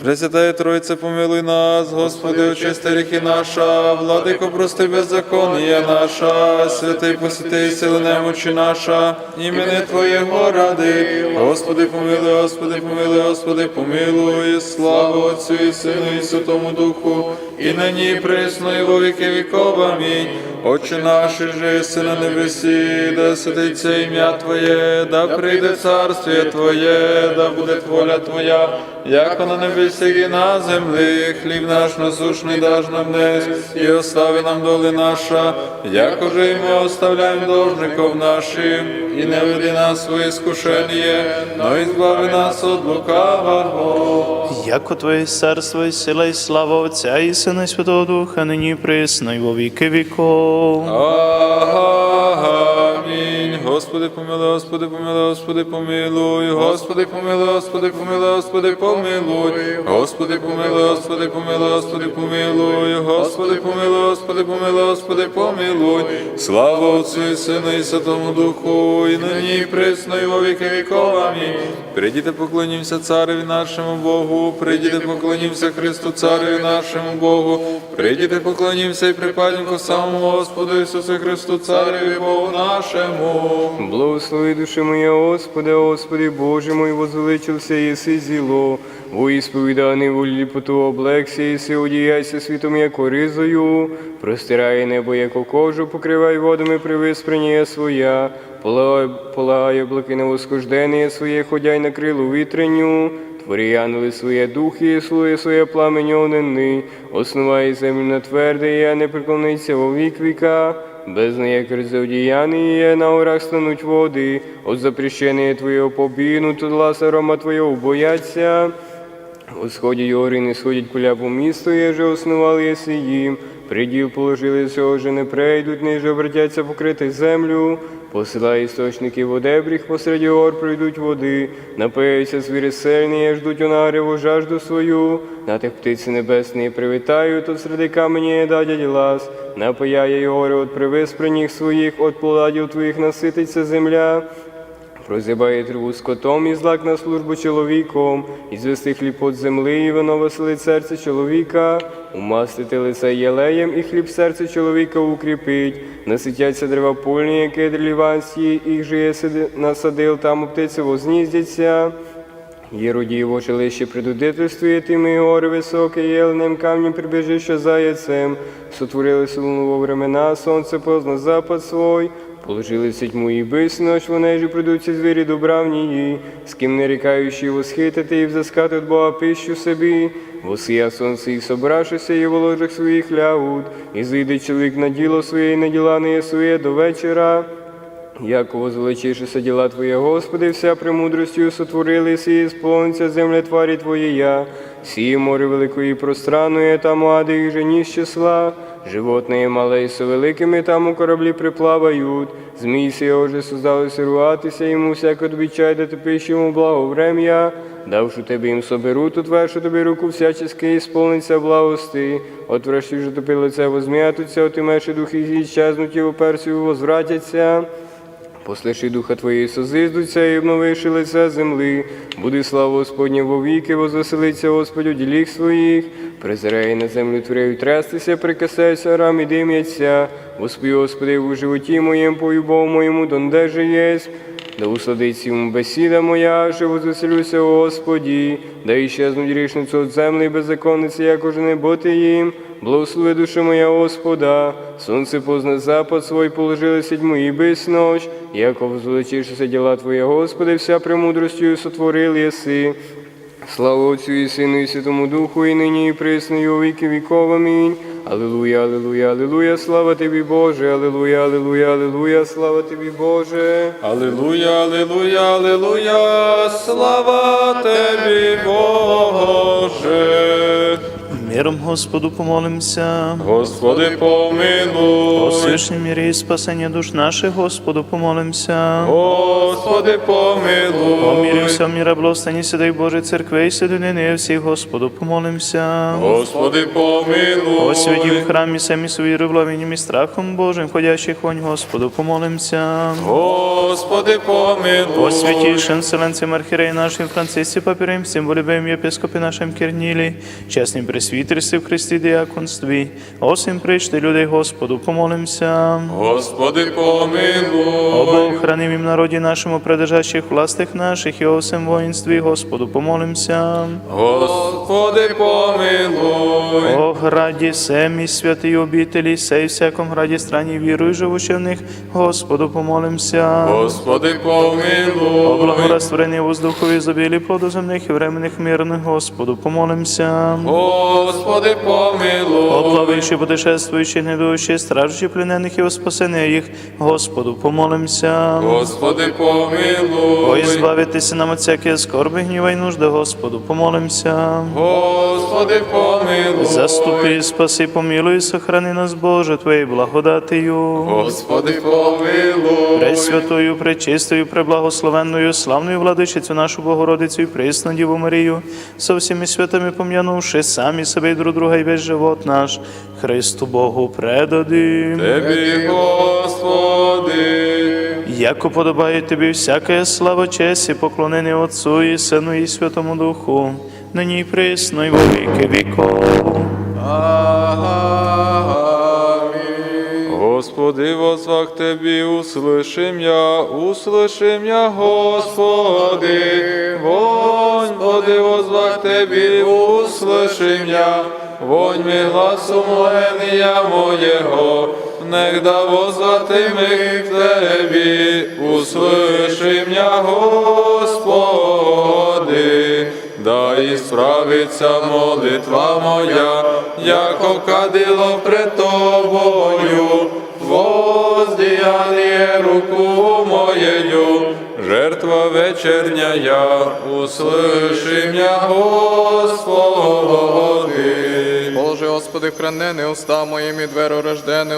Пресвятая Тройце, помилуй нас, Господи, очисти ріхи наша, владико, прости беззаконія наша, святий посвятий сили немочі наша, імени Твоєго ради. Господи, помилуй, Господи, помилуй, Господи, помилуй, слава Отцю і Сину і Святому Духу, і нині і присно, і во віки віков. Амінь. Отче наш, же єси на небесі, да святиться ім'я Твоє, да прийде царствіє Твоє, да буде воля Твоя, як на небесі і на землі, хліб наш насушний даж нам днес, і остави нам доли наша, як уже і ми оставляємо должников нашим, і не веди нас в своє скушення, но і збави нас від лукавого. Яко Твоє царство і сила і слава Отця і Сина і Святого Духа, нині присно, і во віки віков. Oh. oh. Господи, помилуй, Господи, помилуй, Господи, помилуй, Господи, помилуй, Господи, помилуй, Господи, помилуй, Господи, помилуй, Господи, помилуй, Господи, помилуй, Господи, помилуй, Господи, помилуй, Господи, помилуй. Слава Отцю і Сину і Святому Духу, і нині і присно, і во віки віков. Амінь. Прийдіте, цареві нашому Богу, прийдіте, поклонімося Христу, цареві нашому Богу, прийдіте, поклонімося і припадімо самому Господу Ісусу Христу, цареві Богу нашому. Благослови душі моя, Господи, Господи, Боже мой, возвеличився єси зіло, во ісповіданий волі ліпоту облегся, єси одіяйся світом, як ризою, простирає небо, як кожу, покривай водами при виспренні своя, полагай, облаки на восхождення своє, ходяй на крилу вітренню, Творі ангели своє духи, і слує своє пламені онени, основає землю на тверде, я не преклониться во вік віка. Без неї кризовдіяние на урах стануть води, от запрещення твоє побігну, ласа рома Твоєго бояться. У сході його не сходять куля по місту, я же основали єсі їм. Приділ положили цього же не прийдуть, ниже обратяться покрити землю. Посилай істочники водебріх, посеред гор пройдуть води, напияться звірі сильні, ждуть онареву жажду свою, на тих птиці небесні привітаю, то серед камені дадять лас, напияє гори от привиспрених своїх, от поладів твоїх насититься земля. Прозибає триву скотом і злак на службу чоловіком, і звести хліб от земли, і вино веселить серце чоловіка, умастити лице єлеєм, і хліб серце чоловіка укріпить, наситяться дерева польні, яке дріліванські, їх же є насадил, там у птиці возніздяться. Єродії в очелище предудительствує тими і гори високе, єленим камнем прибіжище заяцем, сотворили во времена, сонце позна запад свой, положили тьму і ночь, вони ж придуться звірі добравнії, з ким не рікаючи восхитити і взискати від Бога пищу собі, восія сонце і собравшися, і в ложах своїх лягут, і зійде чоловік на діло своє, і на діла не є своє до вечора. Яково звеличишися діла Твоє, Господи, вся премудростю сотворилися і сповниться земля тварі Твоєя, сіє море великої пространої, там ади їх же ні з числа, животне мале і великими там у кораблі приплавають, змій сі уже создалися руатися, йому всяко тобі чай, да ти йому благо врем'я, давши тебе їм соберу, тут вершу тобі руку всячески і сповниться благости, от врешті вже топи лице возм'ятуться, от і меші духи зіщезнуть і у персію возвратяться. Послиши духа Твоєї созиздуться і обновиши лице земли. Буде слава Господня вовіки, возвеселиться Господь у діліх своїх. Призирай на землю творею трестися, прикасайся, рам і дим'яться. Господи, Господи, у животі моєму, по любову моєму, донде же єсть. Да усладиться йому бесіда моя, що возвеселюся, Господі, да іщезнуть грішницю от землі беззаконниці, як уже не бути їм. Благослови душа моя Господа, сонце позна запад свой, положили і бись ночь, яко возвеличившися діла Твоя, Господи, вся премудростю сотворили єси. Слава Отцю і Сину і Святому Духу, і нині, і присно, і у віки віков. Амінь. Алілуя, алілуя, алілуя, слава Тобі, Боже, алілуя, алілуя, алілуя, слава Тобі, Боже. Аллилуйя, аллилуйя, аллилуйя, слава Тебе, Боже. Миром Господу помолимся. Господи, О помилуй. свишній мірі і спасення душ наших, Господу помолимся. Господи, О мірі помилуй. всього міра благостані сідай Божої церкви і сідонини всіх, Господу помолимся. Господи, помилуй. О святім храмі самі свої ревловінням і страхом Божим, входящих вонь, Господу помолимся. Господи, помилуй. О святейшем вселенцем архиерей нашим Франциске Папирем, всем волевым епископе нашим Кернилі, чесним пресвітерстві в Христі діаконстві, о всім прийшти людей Господу помолимся. Господи, О помилуй. Бог, хранимім народі нашому, придержащих властих наших і о воїнстві, Господу помолимся. Господи, помилуй. О граді семі святий обителі, сей всяком граді страні вірую, живучи в них, Господу помолимся. Господи, О помилуй. благорастворенні воздухові забілі плоду земних і временних мирних, Господу помолимся. Господи, О помилуй. плаваючи, путешествуючи, недуючи, стражучи пленених і о їх, Господу помолимся. Господи, помилуй. ізбавитися нам от всяке скорби, гніва й нужди, Господу помолимся. Господи, помилуй. Заступи, спаси, помилуй, сохрани нас, Боже, Твоєю благодатію. Господи, помилуй. Пресвятою, пречистою, преблагословенною, славною владичицю нашу Богородицю і присну Діву Марію, со всіми святами пом'янувши самі себе і друг друга і весь живот наш, Христу Богу предадим. Тебі, Господи. Яко подобає тобі всяка слава, честь і поклонення Отцу і Сину і Святому Духу, нині і присно, і во віки віков. Амінь. Господи, возвах Тебі, услышим я, услышим я, Господи. Господи, возвах Тебі, услышим я, вонь ми гласу моления моєго, негда возвати ми к Тебі, услышим я, Господи. Да і справиться молитва моя, яко кадило пред тобою, воздіяння руку моєю, жертва вечерня я, услыши мя, Господи. Господи, храни не уста моїм і дверо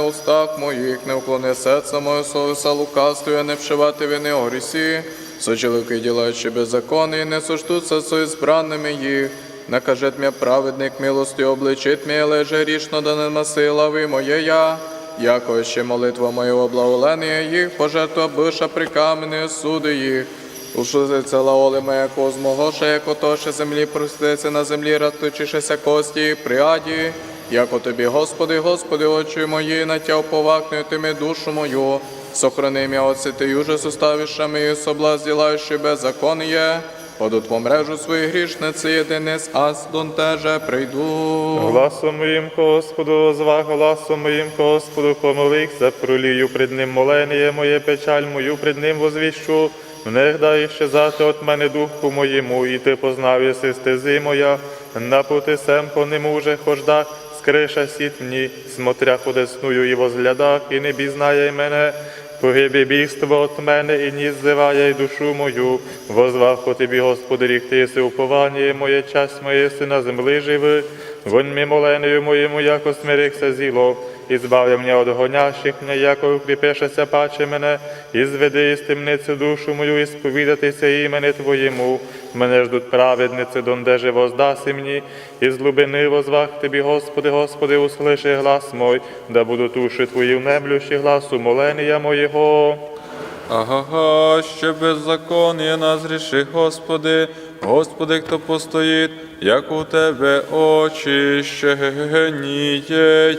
устах моїх, не уклони серце моє совіса лукавствує, не вшивати вини орісі, сочелики ділаючи беззаконні, не сочтуться со збранними їх. Накажет мя праведник милості обличить мє, леже рішно да нема сила ви моєя. Яко ще молитва моєго благолення їх, пожертва биша при камені суди їх. Ушузиться лаоли моя козмого, ще яко то, землі проститься на землі, розточишеся кості при аді. Яко тобі, Господи, Господи, очі мої, натяв повакною тими душу мою. Сохрани мя ти юже суставішами і соблаз ділаючи беззаконніє. Подут по мрежу свої грішниці, єдинець, дон теже прийду. Гласом моїм, Господу, звах гласом моїм, Господу, помолився, пролію пред ним молення моє, печаль мою пред ним возвіщу. Не дай щезати от мене духу моєму, і ти познав єси стези моя, на пути сем по нему уже хожда, скриша сіт мені, смотря худесную і возглядах, і не бізнає мене. Погибі бігство от мене і ні ззиває й душу мою. Возвав по тобі, Господи, рік ти си уповання моє, часть моє сина земли живи. Вонь ми моленою моєму, яко смирихся зіло. І збавля мене од гонящих мене, яко укріпешеся паче мене, і зведи із темниці душу мою, і сповідатися імені Твоєму. Мене ждуть праведниці, дондеже воздаси мені, і з глибини возвах Тобі, Господи, Господи, услиши глас мой, да будуть уші Твої внемлющі гласу молення моєго. Ага, ще беззаконня нас гріши, Господи, Господи, хто постоїть, як у Тебе очищені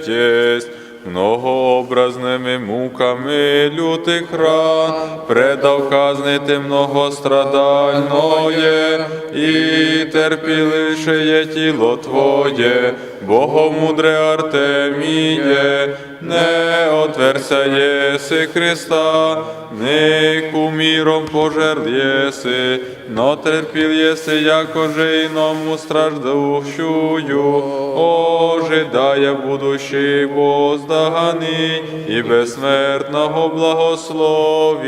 єсть. Многообразними муками лютих ран, предав казнити многострадальное, і терпілише є тіло Твоє, Богомудре Артеміє, не отверся єси Христа, не куміром пожертв єси, но терпіл єси, якоже іному страждущую, ожидає будущий воздагани і безсмертного благословія.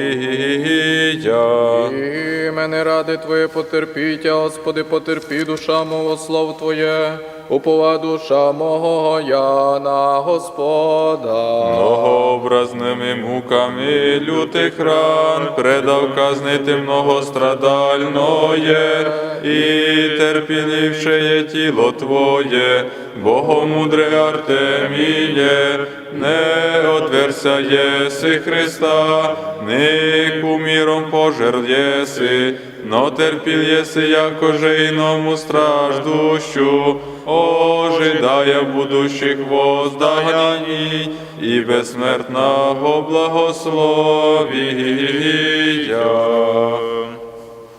І мене ради Твоє потерпіття, Господи, потерпі душа мого, слово Твоє. Упова душа мого я на Господа. Многообразними муками лютих ран предав казнити многострадальное і терпілившеє тіло Твоє, Богомудре Артеміє, не отверся єси Христа, не куміром пожертв єси, но терпіл єси, якоже іному страждущу, ожидая будущих воздаяній і безсмертного благословія.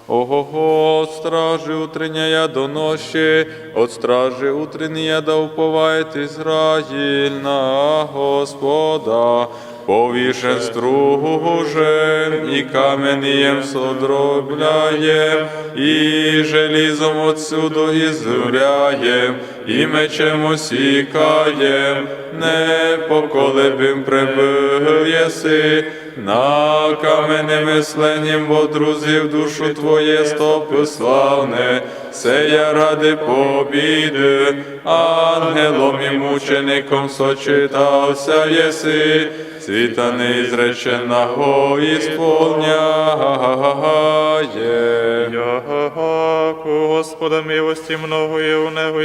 Ого, стражи утренняя до ночи, от стражи утренняя да уповает Израиль на Господа. Повішен стружем і каменієм содробляєм, і желізом отсюду ізуряєм, і мечем осікаєм, не поколебим прибив єси, на каменем мисленням водрузив душу Твоє стопи славне, це я ради побіди, ангелом і мучеником сочитався єси, світа неізреченого ісполняє. Яку Господа милості много є у нього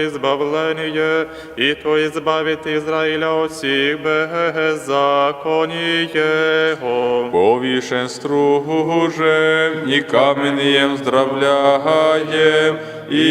ізбавлення, і то избавит Ізраїля от всіх беззаконій его. Повішен стружем и каменьем здравляєм, і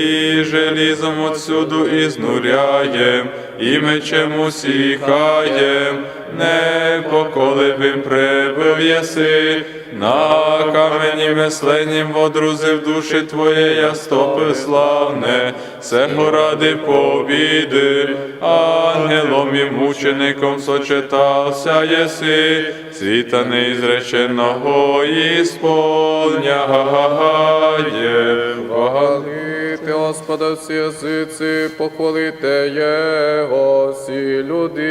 желізом отсюду ізнуряєм, і мечем усіхаєм, не поколебим прибив єси, на камені месленням водрузив душі Твоє, я стопи славне, сего ради побіди, ангелом і мучеником сочетався єси, світа неізреченого ісполняє. Хвалити Господа всі язиці, похвалите Його, всі люди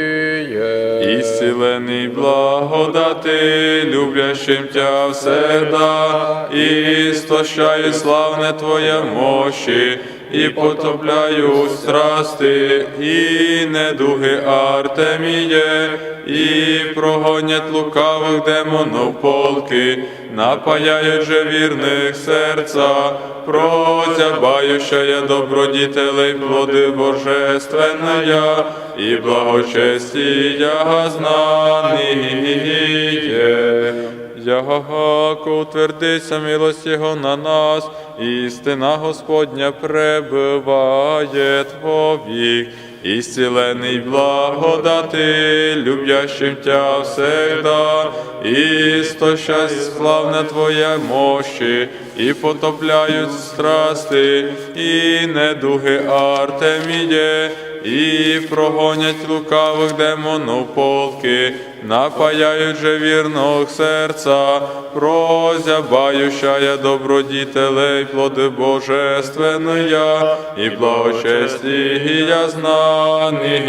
є. Ісцілений благодати, люблящим тя всегда, і стощає славне Твоє мощі, і потопляють страсти, і недуги Артеміє, і прогонять лукавих демонов полки, напаяють же вірних серця, прозябающая добродітелей плоди божественная, і благочестія знаніє. Яко утвердися милость Його на нас, істина Господня пребиває Твовік. Ісцілений благодати, любящим Тя всегда, і сто славне Твоє мощі, і потопляють страсти, і недуги Артеміє, і прогонять лукавих демонов полки, напаяють же вірного серця, прозябающая добродітелей плоди божественная, і благочестія знаніє.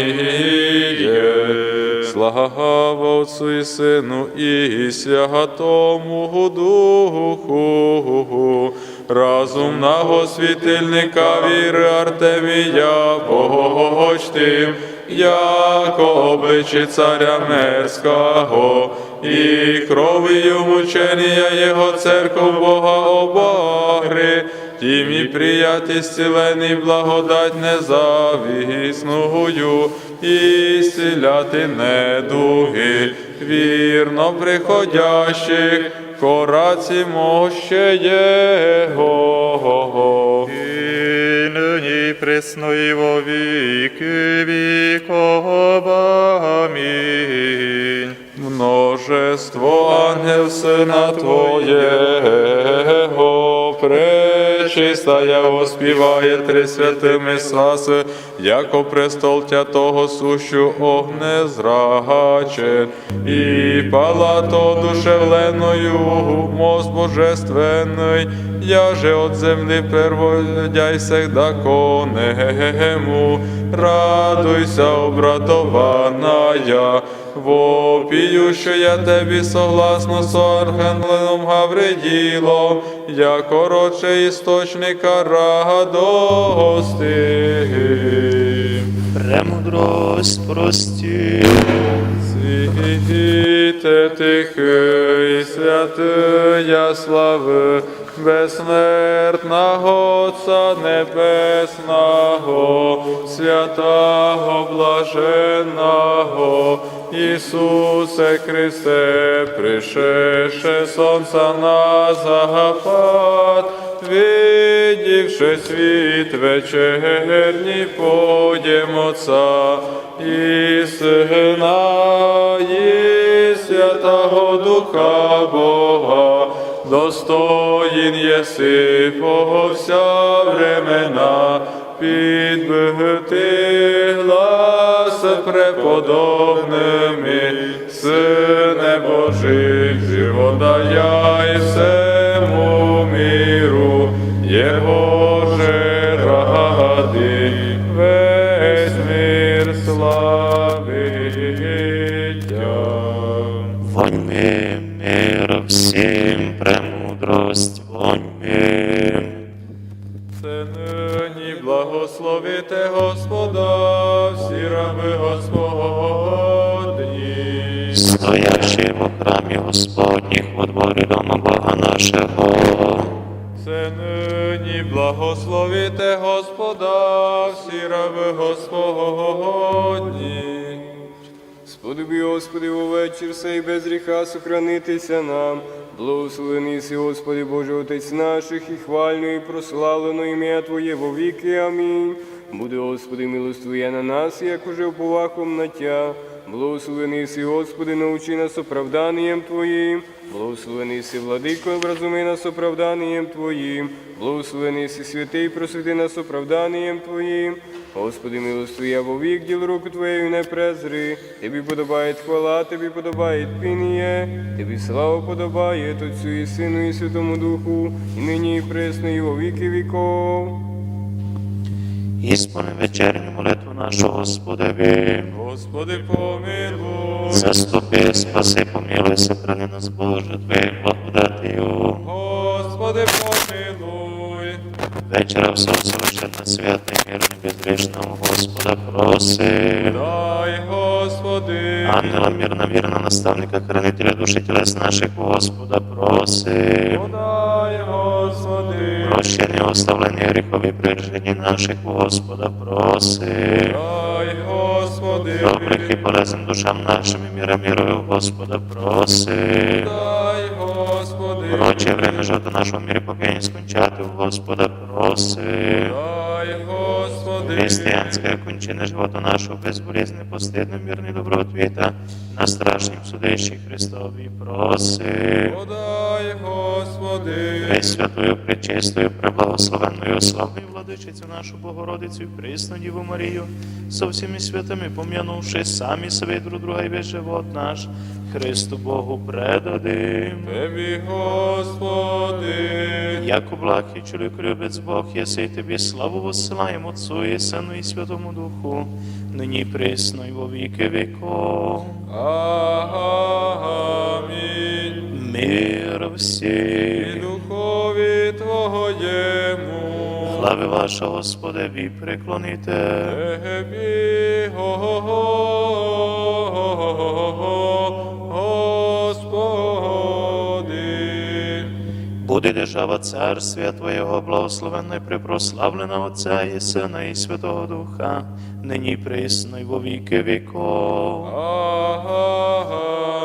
Слава Отцу і Сину і Святому Духу, разумного світильника віри Артемія. Богочтим, яко обличі царя мерського, і кров'ю мучення Його церков Бога обагри, тім і прияті зцілений благодать незавісную, і зціляти недуги, вірно приходящих, кораці моще Його. І нині пресно і во віки віков. Амінь. Множество ангел сина Твоєго, пречистая оспіває три святими сласи, яко престол тя того сущу огне зрагаче, і палато душевленою мост божественний, я же от земли перводяй всегда конему, радуйся, обрадованная, Вопію, що я тебі согласно з архангелом Гавриділом, як короче істочника радости. Премудрость прости. Світе тихий, святия слави, безсмертного Отця Небесного, святого блаженного, Ісусе Христе, пришедше сонця на запад, видівши світ вечерній подім Отца, і Сина, і Святого Духа Бога, достоїн єси по вся времена, підбити глас преподобними, Сине Божий, живота благословите Господа, всі раби Господні. Стоящий в храмі Господніх, во дворі дома Бога нашого. Це нині благословите Господа, всі раби Господні. Сподоби, Господи, увечір сей без гріха сохранитися нам. Благословений си, Господи Боже, Отець наших, і хвально, і прославлено ім'я Твоє во віки. Амінь. Буде, Господи, милость на нас, як уже уповахом на Тя. Благословений си, Господи, научи нас оправданням Твоїм. Благословений си, владико, образуми нас оправданням Твоїм. Благословений си, святий, просвіти нас оправданням Твоїм. Господи, милостиві, я вовік діл руку Твоєю не презри. Тобі подобає хвала, Тобі подобає пініє, Тобі слава подобає Отцю і Сину, і Святому Духу, і нині, і пресно, і во віки віков. Ісполни вечерню молитву нашу Господеві. Господи, помилуй. Заступи, спаси, помилуй, сохрани нас, Боже, Твоєю благодатію. Господи, помилуй. Вечора все совершенно святий, мирний, безгрішного Господа проси. Дай, Господи. Ангела мирна, вірна, наставника, хранителя душі тілес наших, Господа проси. Подай, Господи. Прощення, оставлення гріхові прижені наших, Господа проси. Господи. Добрих і полезних душам нашим і міра мірою, Господа проси. Проче время життя нашого мірі покинь скончати, у Господа проси. Християнська кончина живота нашого безболізне, постидно, мирний добротвіта, на страшнім судищі Христові проси. Подай, Господи. Пресвятою, пречистою, преблагословенною, славною владичицю нашу Богородицю присну Діву Марію, со всіми святими пом'янувши самі себе друг друга і весь живот наш, Христу Богу предадим. Тебі, Господи. Як облахи, чоловік любець Бог, єси тобі славу воссилаємо Отцу і Сину і Святому Духу, нині і присно і во віки віков. Амінь. Мир І всім. духові Твоєму. Слави ваша, Господеві, приклоните. Тебі, Господи. Буде держава царствія Твоєго, благословенна і припрославлена Отця і Сина і Святого Духа, нині присно і во віки віков.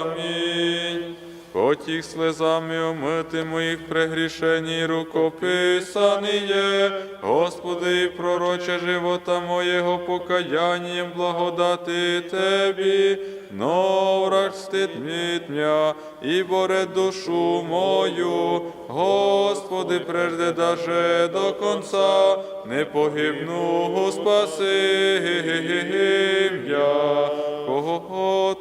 Амінь. Потіх слезами омити моїх прегрішень рукописані є, Господи, і пророче живота моєго покаянням благодати Тебі, но враг стид мітня і боре душу мою, Господи, прежде даже до конца, не погибну, спаси я. Кого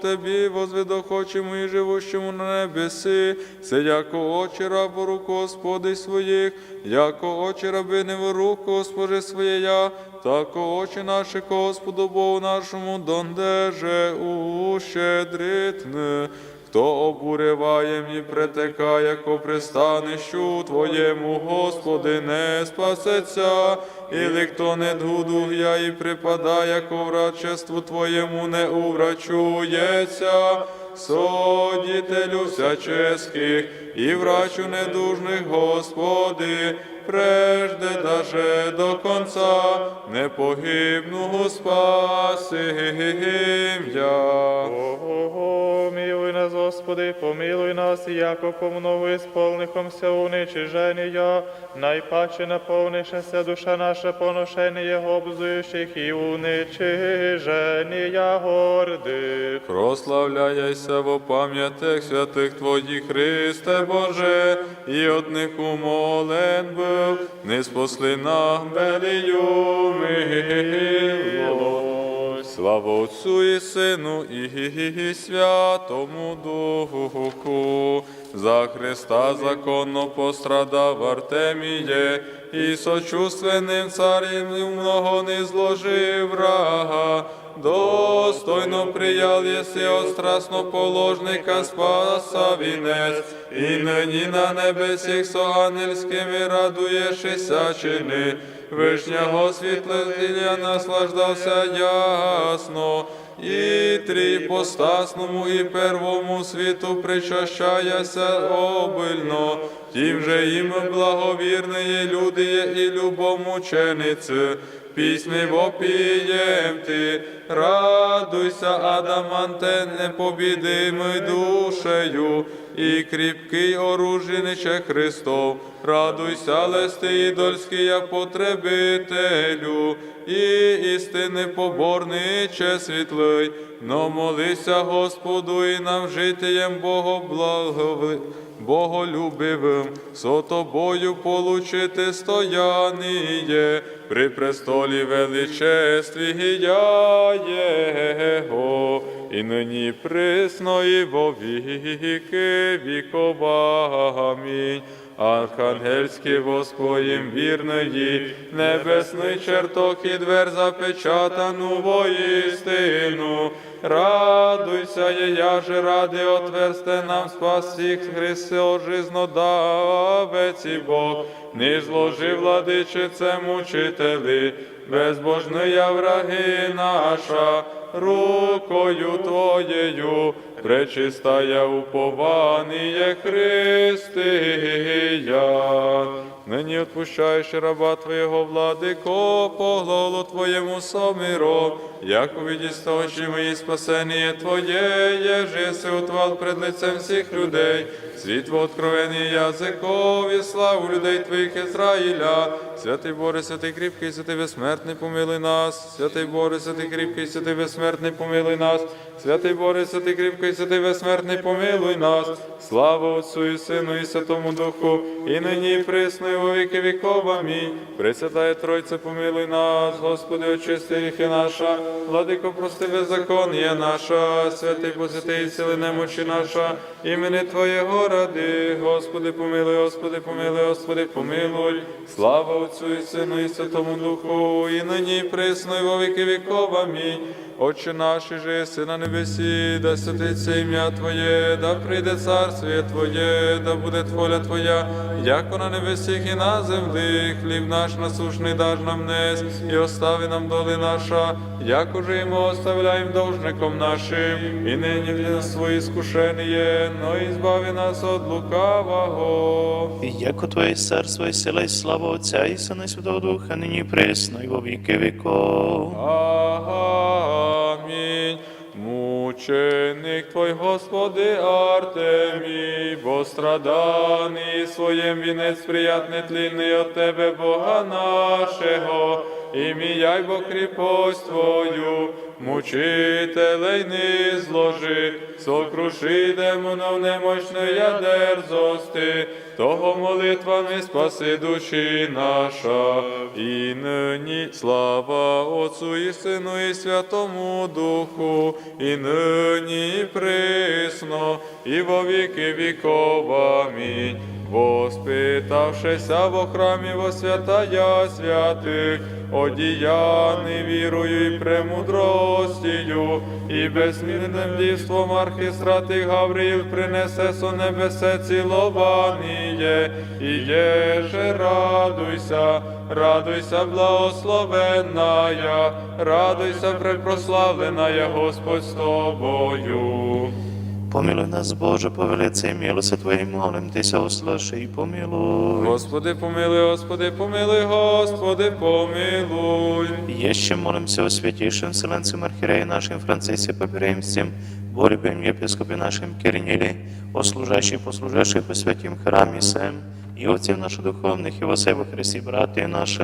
тобі возведохочемо і живущому на небеси, це яко очі рабу руку Господи своїх, яко очі рабини в руку Госпоже своєя, тако очі наші Господу Богу нашому дондеже ущедритне. Хто обуриваєм і притекає ко пристанищу Твоєму, Господи, не спасеться, Ілі хто не дгудугя і припадає ко врачеству Твоєму, не уврачується. Содітелю всяческих і врачу недужних, Господи, прежде даже до конца непогибну спаси я. Ого, милуй нас, Господи, помилуй нас, яко помнову ісполнихомся уничиження, найпаче наповнишася душа наша поношення обзуючих і уничиження гордих. Прославляйся во пам'ятях святих Твоїх, Христе Боже, і от них умолен був, не спасли нам велію милость. Слава Отцу і Сину, і Святому Духу. За Христа законно пострадав Артеміє, і сочувственним царем много не зложив врага. Достойно приял єси острастно положника спаса вінець, і нині на небесіх со ангельськими радуєшися чини. Вишнього світлення наслаждався ясно, і тріпостасному, і первому світу причащаяся обильно, тим же їм благовірні люди є і любомучениці, пісні вопієм ти, радуйся, Адаманте, непобідимий душею, і кріпкий оружіниче Христов, радуйся, листи ідольський, я потребителю, і істини поборниче світлий, но молися Господу і нам житиєм Бого благови. Боголюбивим, со тобою получити стояніє, при престолі величестві Його, і нині присно, і во віки вікова. Амінь. Архангельський воскоїм вірної, небесний черток і двер запечатану воістину. Радуйся, я же ради отверсте нам спас всіх Христо, жизнодавець і Бог, не зложи владичице мучителі, безбожний враги наша, рукою Твоєю, пречистая упованіє Христия. Нині відпущаєш раба Твоєго владико, по Твоєму somiro, як у очі мої спасення Твоє, єжи утвал пред лицем всіх людей, світло откровені язикові, славу людей Твоїх Ізраїля, святий Боже, святий кріпкий, святий безсмертний, помилуй нас, святий Боже, святий кріпкий, святий безсмертний, помилуй нас, святий Боже, святий кріпкий, святий безсмертний, помилуй нас, слава Отцу і Сину, і Святому Духу, і нині, і присно, і во віки віков. Амінь. Пресвятає Тройце, помилуй нас, Господи, очисти гріхи наша, владико, прости беззаконня наша, святий посвятий, сили немочі наша, імени Твоєго ради, Господи, помилуй, Господи, помилуй, Господи, помилуй, слава Отцю і Сину, і Святому Духу, і нині, і присно, і во віки віков. Амінь. Отче наш, же єси на небесі, да святиться ім'я Твоє, да прийде царствіє Твоє, да буде воля Твоя, яко на небесіх і на землі, хліб наш насушний даж нам нес, і остави нам доли наша, як уже ми оставляємо должником нашим, і нині в нас свої скушеніє, но і збави нас от лукавого. І яко Твоє царство і сила, і слава Отця і Сина і Святого Духа, нині і присно, і во віки віков. Амінь. Мученик Твой, Господи, Артемій, бо страданий своєм вінець приятний тлінний от Тебе, Бога нашого, і міяй бо кріпость Твою, мучителей не зложи, сокруши демонов немощної дерзости, того молитвами спаси душі наша, і нині слава Отцу і Сину, і Святому Духу, і нині і присно, і во віки віков. Амінь. Воспитавшися во храмі во святая святих, одіяний вірою і премудростію, і безсмінним дійством архістратий Гавриїл принесе со небесе цілованіє, і єже радуйся, радуйся, благословенная, радуйся, препрославленая Господь з тобою. Помилуй нас, Боже, по велиці милости Твоїй, молим Тися, услыши і помилуй. Господи, помилуй, Господи, помилуй, Господи, помилуй. Еще молимся о святішим Вселенцем Архиерея нашим Францисі Папиремстем, Борібим єпископі нашим Кирнілі, о служащих, послужащих по святім храмі сем, і отців наших духовних, і во себе во Христі, братії наші.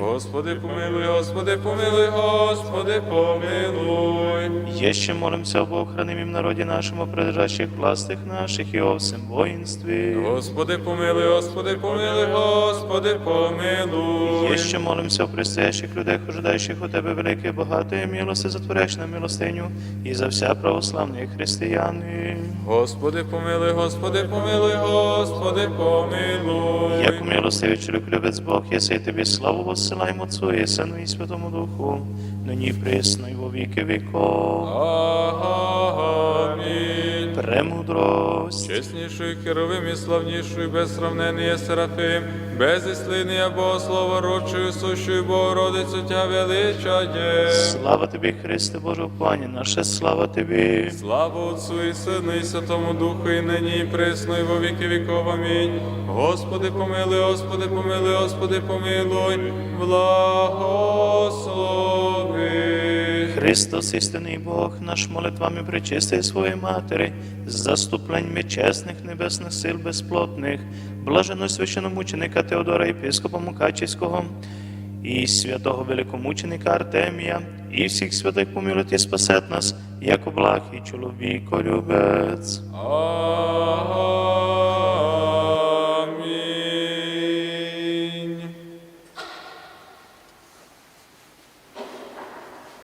Господи, помилуй, Господи, помилуй, Господи, помилуй. Еще молимся об охранимом народе нашем, о прилежащих властях наших і о воїнстві. Господи, помилуй, Господи, помилуй, Господи, помилуй. Еще молимся о предстоящих людях, ожидаючих у Тебе великої багатої милости, затворяш на милостиню і за вся православні християни. Господи, помилуй, Господи, помилуй, Господи, помилуй. Як милостивий любець Бог, єси тобі славу воссилаємо Отцу і Сину і Святому Духу, нині присно і во віки віков. Премудрость. Чеснішою херовим і славнішою, безсравнений є Серафим, безіслиний я Богослова, рочою, сущою Богородицю Тя величає. Слава тобі, Христе Боже, пані наше, слава тобі. Слава Отцу і Сину і Святому Духу, і нині, і присно, і во віки віков. Амінь. Господи, помилуй, Господи, помилуй, Господи, помилуй, благослови. Христос, істинний Бог, наш молитвами причистий своєї Матері, з чесних небесних сил безплотних, блажено священомученика Теодора єпископа Мукачівського, і святого великомученика Артемія, і всіх святих помилуйте і спасет нас, як благ і чоловіко любець.